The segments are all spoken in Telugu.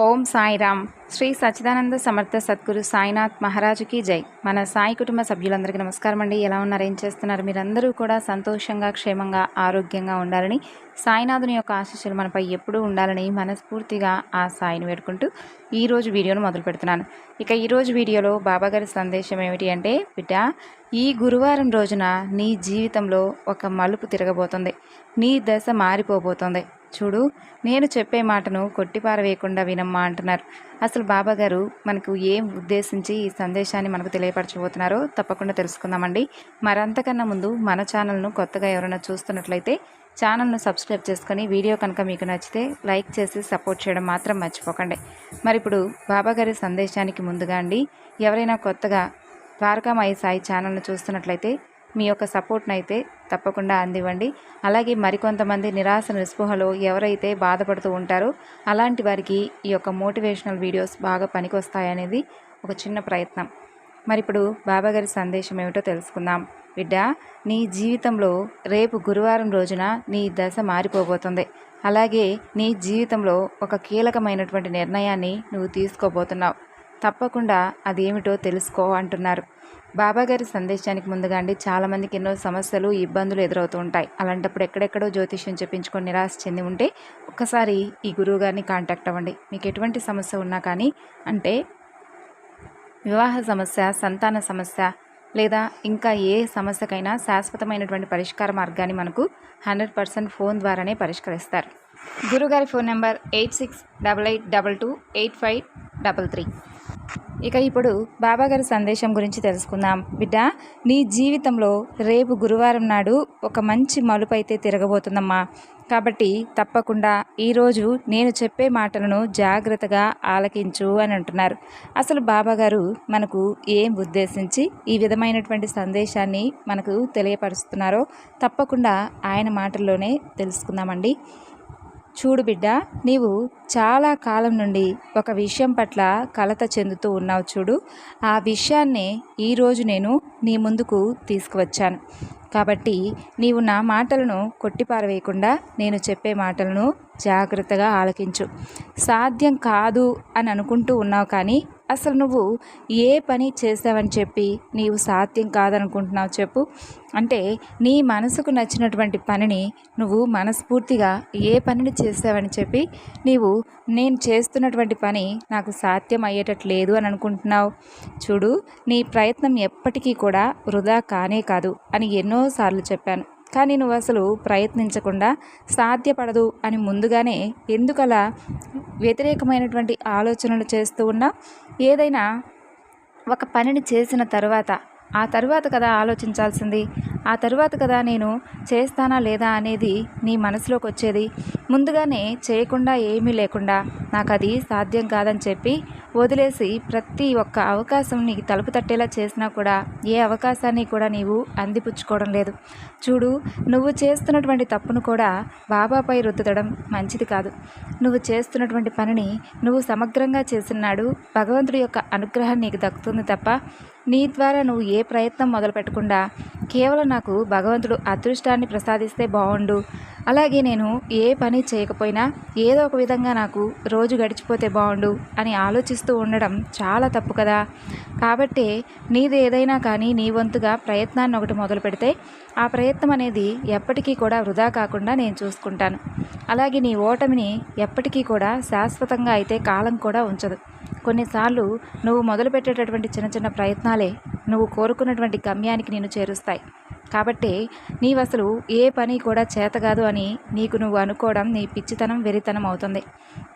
ఓం సాయిరామ్. శ్రీ సచ్చిదానంద సమర్థ సద్గురు సాయినాథ్ మహారాజుకి జై. మన సాయి కుటుంబ సభ్యులందరికీ నమస్కారం అండి. ఎలా ఉన్నారు? ఏం చేస్తున్నారు? మీరందరూ కూడా సంతోషంగా క్షేమంగా ఆరోగ్యంగా ఉండాలని సాయినాథుని యొక్క ఆశీస్సులు మనపై ఎప్పుడూ ఉండాలని మనస్ఫూర్తిగా ఆ సాయిని వేడుకుంటూ ఈరోజు వీడియోను మొదలు పెడుతున్నాను. ఇక ఈరోజు వీడియోలో బాబాగారి సందేశం ఏమిటి అంటే బిడ్డ ఈ గురువారం రోజున నీ జీవితంలో ఒక మలుపు తిరగబోతుంది. నీ దశ మారిపోబోతుంది. చూడు నేను చెప్పే మాటను కొట్టిపారవేయకుండా వినమ్మా అంటున్నారు. అసలు బాబా గారు మనకు ఏం ఉద్దేశించి ఈ సందేశాన్ని మనకు తెలియపరచబోతున్నారో తప్పకుండా తెలుసుకుందామండి. మరంతకన్నా ముందు మన ఛానల్ను కొత్తగా ఎవరైనా చూస్తున్నట్లయితే ఛానల్ను సబ్స్క్రైబ్ చేసుకొని వీడియో కనుక మీకు నచ్చితే లైక్ చేసి సపోర్ట్ చేయడం మాత్రం మర్చిపోకండి. మరి ఇప్పుడు బాబాగారి సందేశానికి ముందుగా అండి ఎవరైనా కొత్తగా ద్వారకామాయి సాయి ఛానల్ను చూస్తున్నట్లయితే మీ యొక్క సపోర్ట్ని అయితే తప్పకుండా అందివ్వండి. అలాగే మరికొంతమంది నిరాశ నిస్పృహలో ఎవరైతే బాధపడుతూ ఉంటారో అలాంటి వారికి ఈ యొక్క మోటివేషనల్ వీడియోస్ బాగా పనికొస్తాయనేది ఒక చిన్న ప్రయత్నం. మరి ఇప్పుడు బాబాగారి సందేశం ఏమిటో తెలుసుకుందాం. బిడ్డ నీ జీవితంలో రేపు గురువారం రోజున నీ దశ మారిపోబోతుంది. అలాగే నీ జీవితంలో ఒక కీలకమైనటువంటి నిర్ణయాన్ని నువ్వు తీసుకోబోతున్నావు. తప్పకుండా అదేమిటో తెలుసుకో అంటున్నారు బాబాగారి సందేశానికి ముందుగా అండి చాలామందికి ఎన్నో సమస్యలు ఇబ్బందులు ఎదురవుతూ ఉంటాయి. అలాంటప్పుడు ఎక్కడెక్కడో జ్యోతిష్యం చెప్పించుకొని నిరాశ చెంది ఉంటే ఒక్కసారి ఈ గురువు గారిని కాంటాక్ట్ అవ్వండి. మీకు ఎటువంటి సమస్య ఉన్నా కానీ అంటే వివాహ సమస్య సంతాన సమస్య లేదా ఇంకా ఏ సమస్యకైనా శాశ్వతమైనటువంటి పరిష్కార మార్గాన్ని మనకు హండ్రెడ్ పర్సెంట్ ఫోన్ ద్వారానే పరిష్కరిస్తారు. గురుగారి phone number eight six double eight double two eight five double three. ఇక ఇప్పుడు బాబాగారి సందేశం గురించి తెలుసుకుందాం. బిడ్డ నీ జీవితంలో రేపు గురువారం నాడు ఒక మంచి మలుపు అయితే తిరగబోతుందమ్మా. కాబట్టి తప్పకుండా ఈరోజు నేను చెప్పే మాటలను జాగ్రత్తగా ఆలకించు అని అంటున్నారు. అసలు బాబాగారు మనకు ఏం ఉద్దేశించి ఈ విధమైనటువంటి సందేశాన్ని మనకు తెలియపరుస్తున్నారో తప్పకుండా ఆయన మాటల్లోనే తెలుసుకుందామండి. చూడు బిడ్డ నీవు చాలా కాలం నుండి ఒక విషయం పట్ల కలత చెందుతూ ఉన్నావు చూడు. ఆ విషయాన్నే ఈరోజు నేను నీ ముందుకు తీసుకువచ్చాను. కాబట్టి నీవు నా మాటలను కొట్టిపారవేయకుండా నేను చెప్పే మాటలను జాగ్రత్తగా ఆలకించు. సాధ్యం కాదు అని అనుకుంటూ ఉన్నావు కానీ అసలు నువ్వు ఏ పని చేసావని చెప్పి నీవు సాధ్యం కాదనుకుంటున్నావు చెప్పు. అంటే నీ మనసుకు నచ్చినటువంటి పనిని నువ్వు మనస్ఫూర్తిగా ఏ పనిని చేసావని చెప్పి నీవు నేను చేస్తున్నటువంటి పని నాకు సాధ్యం అయ్యేటట్లేదు అని అనుకుంటున్నావు. చూడు నీ ప్రయత్నం ఎప్పటికీ కూడా వృధా కానే కాదు అని ఎన్నోసార్లు చెప్పాను. కానీ నువ్వు అసలు ప్రయత్నించకుండా సాధ్యపడదు అని ముందుగానే ఎందుకలా వ్యతిరేకమైనటువంటి ఆలోచనలు చేస్తూ ఉన్నా? ఏదైనా ఒక పనిని చేసిన తర్వాత ఆ తర్వాత కదా ఆలోచించాల్సింది? ఆ తరువాత కదా నేను చేస్తానా లేదా అనేది నీ మనసులోకి వచ్చేది. ముందుగానే చేయకుండా ఏమీ లేకుండా నాకు అది సాధ్యం కాదని చెప్పి వదిలేసి ప్రతి ఒక్క అవకాశం నీకు తలుపు తట్టేలా చేసినా కూడా ఏ అవకాశాన్ని కూడా నీవు అందిపుచ్చుకోవడం లేదు. చూడు నువ్వు చేస్తున్నటువంటి తప్పును కూడా బాబాపై రుద్దడం మంచిది కాదు. నువ్వు చేస్తున్నటువంటి పనిని నువ్వు సమగ్రంగా చేసినాడు భగవంతుడి యొక్క అనుగ్రహం నీకు దక్కుతుంది తప్ప నీ ద్వారా నువ్వు ఏ ప్రయత్నం మొదలు పెట్టకుండా కేవలం నాకు భగవంతుడు అదృష్టాన్ని ప్రసాదిస్తే బాగుండు అలాగే నేను ఏ పని చేయకపోయినా ఏదో ఒక విధంగా నాకు రోజు గడిచిపోతే బాగుండు అని ఆలోచిస్తూ ఉండడం చాలా తప్పు కదా. కాబట్టి నీది ఏదైనా కానీ నీ వంతుగా ప్రయత్నాన్ని ఒకటి మొదలు పెడితే ఆ ప్రయత్నం అనేది ఎప్పటికీ కూడా వృధా కాకుండా నేను చూసుకుంటాను. అలాగే నీ ఓటమిని ఎప్పటికీ కూడా శాశ్వతంగా అయితే కాలం కూడా ఉంచదు. కొన్నిసార్లు నువ్వు మొదలుపెట్టేటటువంటి చిన్న చిన్న ప్రయత్నాలే నువ్వు కోరుకున్నటువంటి గమ్యానికి నేను చేరుస్తాయి. కాబట్టి నీవు అసలు ఏ పని కూడా చేతగాదు అని నీకు నువ్వు అనుకోవడం నీ పిచ్చితనం వెరితనం అవుతుంది.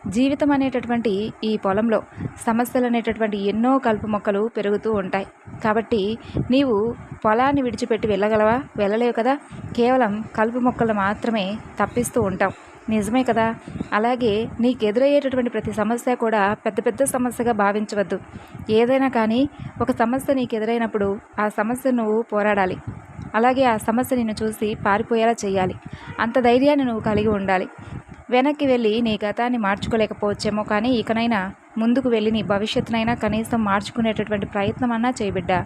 జీవితం అనేటటువంటి ఈ పొలంలో సమస్యలు అనేటటువంటి ఎన్నో కలుపు మొక్కలు పెరుగుతూ ఉంటాయి. కాబట్టి నీవు పొలాన్ని విడిచిపెట్టి వెళ్ళగలవా? వెళ్ళలేవు కదా. కేవలం కలుపు మొక్కలు మాత్రమే తప్పిస్తూ ఉంటావు. నిజమే కదా. అలాగే నీకు ఎదురయ్యేటటువంటి ప్రతి సమస్య కూడా పెద్ద పెద్ద సమస్యగా భావించవద్దు. ఏదైనా కానీ ఒక సమస్య నీకు ఎదురైనప్పుడు ఆ సమస్య నువ్వు పోరాడాలి. అలాగే ఆ సమస్య నిన్ను చూసి పారిపోయేలా చేయాలి అంత ధైర్యాన్ని నువ్వు కలిగి ఉండాలి. వెనక్కి వెళ్ళి నీ గతాన్ని మార్చుకోలేకపోవచ్చేమో కానీ ఇకనైనా ముందుకు వెళ్ళి నీ భవిష్యత్తునైనా కనీసం మార్చుకునేటటువంటి ప్రయత్నం అన్నా చేయబిడ్డా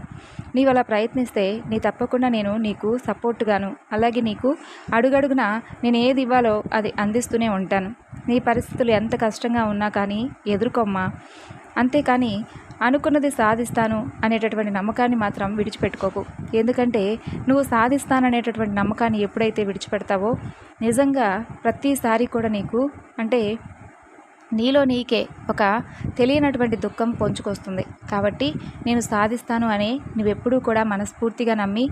నీవు అలా ప్రయత్నిస్తే నీ తప్పకుండా నేను నీకు సపోర్ట్గాను అలాగే నీకు అడుగడుగున నేను ఏది ఇవ్వాలో అది అందిస్తూనే ఉంటాను. నీ పరిస్థితులు ఎంత కష్టంగా ఉన్నా కానీ ఎదుర్కొమ్మా. అంతేకాని అనుకున్నది సాధిస్తాను అనేటటువంటి నమ్మకాన్ని మాత్రం విడిచిపెట్టుకోకు. ఎందుకంటే నువ్వు సాధిస్తాననేటటువంటి నమ్మకాన్ని ఎప్పుడైతే విడిచిపెడతావో నిజంగా ప్రతిసారి కూడా నీకు అంటే నీలో నీకే ఒక తెలియనటువంటి దుఃఖం పొంచుకొస్తుంది. కాబట్టి నేను సాధిస్తాను అని నువ్వెప్పుడూ కూడా మనస్ఫూర్తిగా నమ్మి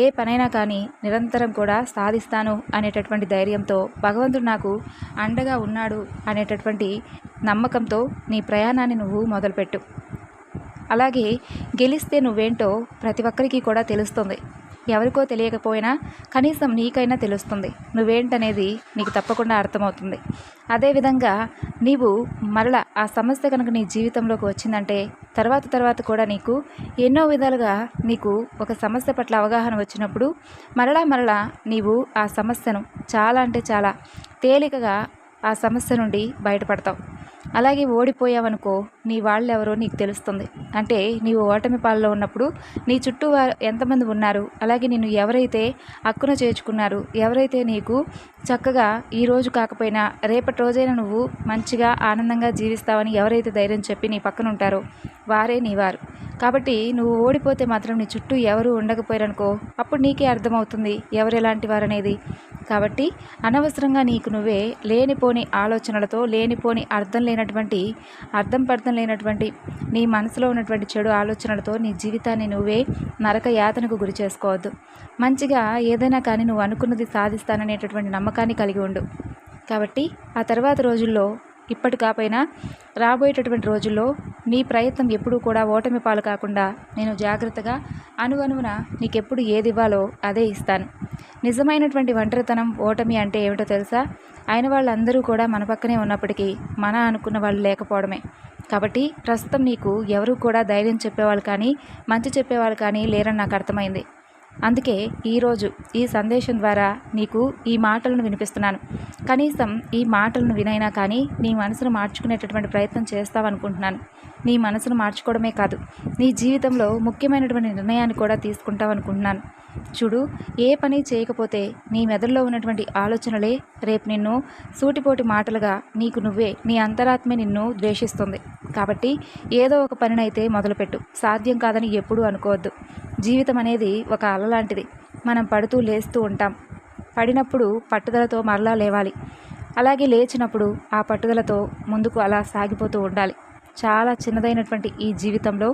ఏ పనైనా కానీ నిరంతరం కూడా సాధిస్తాను అనేటటువంటి ధైర్యంతో భగవంతుడు నాకు అండగా ఉన్నాడు అనేటటువంటి నమ్మకంతో నీ ప్రయాణాన్ని నువ్వు మొదలుపెట్టు. అలాగే గెలిస్తే నువ్వేంటో ప్రతి ఒక్కరికి కూడా తెలుస్తుంది. ఎవరికో తెలియకపోయినా కనీసం నీకైనా తెలుస్తుంది. నువ్వేంటనేది నీకు తప్పకుండా అర్థమవుతుంది. అదేవిధంగా నీవు మరల ఆ సమస్య కనుక నీ జీవితంలోకి వచ్చిందంటే తర్వాత తర్వాత కూడా నీకు ఎన్నో విధాలుగా నీకు ఒక సమస్య పట్ల అవగాహన వచ్చినప్పుడు మరలా మరలా నీవు ఆ సమస్యను చాలా అంటే చాలా తేలికగా ఆ సమస్య నుండి బయటపడతావు. అలాగే ఓడిపోయావనుకో నీ వాళ్ళెవరో నీకు తెలుస్తుంది. అంటే నీవు ఓటమి పాలలో ఉన్నప్పుడు నీ చుట్టూ ఎంతమంది ఉన్నారు? అలాగే నిన్ను ఎవరైతే హక్కున చేర్చుకున్నారు? ఎవరైతే నీకు చక్కగా ఈ రోజు కాకపోయినా రేపటి రోజైనా నువ్వు మంచిగా ఆనందంగా జీవిస్తావని ఎవరైతే ధైర్యం చెప్పి నీ పక్కన ఉంటారో వారే నీవారు కాబట్టి నువ్వు ఓడిపోతే మాత్రం నీ చుట్టూ ఎవరు ఉండకపోయారనుకో అప్పుడు నీకే అర్థమవుతుంది ఎవరు ఎలాంటి వారనేది. కాబట్టి అనవసరంగా నీకు నువ్వే లేనిపోని ఆలోచనలతో లేనిపోని అర్థం లేనటువంటి అర్థం పర్థం లేనటువంటి నీ మనసులో ఉన్నటువంటి చెడు ఆలోచనలతో నీ జీవితాన్ని నువ్వే నరక యాతనకు గురి చేసుకోవద్దు. మంచిగా ఏదైనా కానీ నువ్వు అనుకున్నది సాధిస్తాననేటటువంటి నమ్మకాన్ని కలిగి ఉండు. కాబట్టి ఆ తర్వాత రోజుల్లో ఇప్పటి కాపోయినా రాబోయేటటువంటి రోజుల్లో నీ ప్రయత్నం ఎప్పుడూ కూడా ఓటమి పాలు కాకుండా నేను జాగ్రత్తగా అనువనువున నీకెప్పుడు ఏది ఇవ్వాలో అదే ఇస్తాను. నిజమైనటువంటి ఒంటరితనం ఓటమి అంటే ఏమిటో తెలుసా? అయిన వాళ్ళందరూ కూడా మన పక్కనే ఉన్నప్పటికీ మన అనుకున్న వాళ్ళు లేకపోవడమే. కాబట్టి ప్రస్తుతం నీకు ఎవరు కూడా ధైర్యం చెప్పేవాళ్ళు కానీ మంచి చెప్పేవాళ్ళు కానీ లేరని నాకు అర్థమైంది. అందుకే ఈరోజు ఈ సందేశం ద్వారా నీకు ఈ మాటలను వినిపిస్తున్నాను. కనీసం ఈ మాటలను వినైనా కానీ నీ మనసును మార్చుకునేటటువంటి ప్రయత్నం చేస్తావనుకుంటున్నాను నీ మనసును మార్చుకోవడమే కాదు నీ జీవితంలో ముఖ్యమైనటువంటి నిర్ణయాన్ని కూడా తీసుకుంటావనుకుంటున్నాను చూడు ఏ పని చేయకపోతే నీ మెదడులో ఉన్నటువంటి ఆలోచనలే రేపు నిన్ను సూటిపోటి మాటలుగా నీకు నువ్వే నీ అంతరాత్మే నిన్ను ద్వేషిస్తుంది. కాబట్టి ఏదో ఒక పనినైతే మొదలుపెట్టు. సాధ్యం కాదని ఎప్పుడూ అనుకోవద్దు. జీవితం అనేది ఒక అల లాంటిది. మనం పడుతూ లేస్తూ ఉంటాం. పడినప్పుడు పట్టుదలతో మరలా లేవాలి. అలాగే లేచినప్పుడు ఆ పట్టుదలతో ముందుకు అలా సాగిపోతూ ఉండాలి. చాలా చిన్నదైనటువంటి ఈ జీవితంలో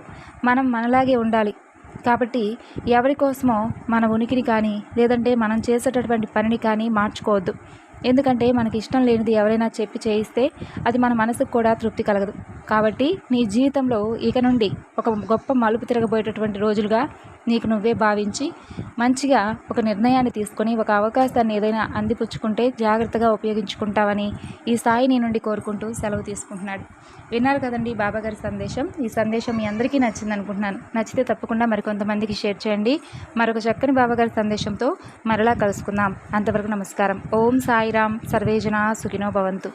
మనం మనలాగే ఉండాలి. కాబట్టి ఎవరి కోసమో మన ఉనికిని కానీ లేదంటే మనం చేసేటటువంటి పనిని కానీ మార్చుకోవద్దు. ఎందుకంటే మనకి ఇష్టం లేనిది ఎవరైనా చెప్పి చేయిస్తే అది మన మనసుకు కూడా తృప్తి కలగదు. కాబట్టి నీ జీవితంలో ఇక నుండి ఒక గొప్ప మలుపు తిరగబోయేటటువంటి రోజులుగా నీకు నువ్వే భావించి మంచిగా ఒక నిర్ణయాన్ని తీసుకొని ఒక అవకాశాన్ని ఏదైనా అందిపుచ్చుకుంటే జాగ్రత్తగా ఉపయోగించుకుంటావని ఈ సాయి నీ నుండి కోరుకుంటూ సెలవు తీసుకుంటున్నాడు. విన్నారు కదండి బాబాగారి సందేశం. ఈ సందేశం మీ అందరికీ నచ్చింది అనుకుంటున్నాను. నచ్చితే తప్పకుండా మరికొంతమందికి షేర్ చేయండి. మరొక చక్కని బాబాగారి సందేశంతో మరలా కలుసుకుందాం. అంతవరకు నమస్కారం. ఓం సాయిరామ్ సర్వేజన సుఖినో భవంతు.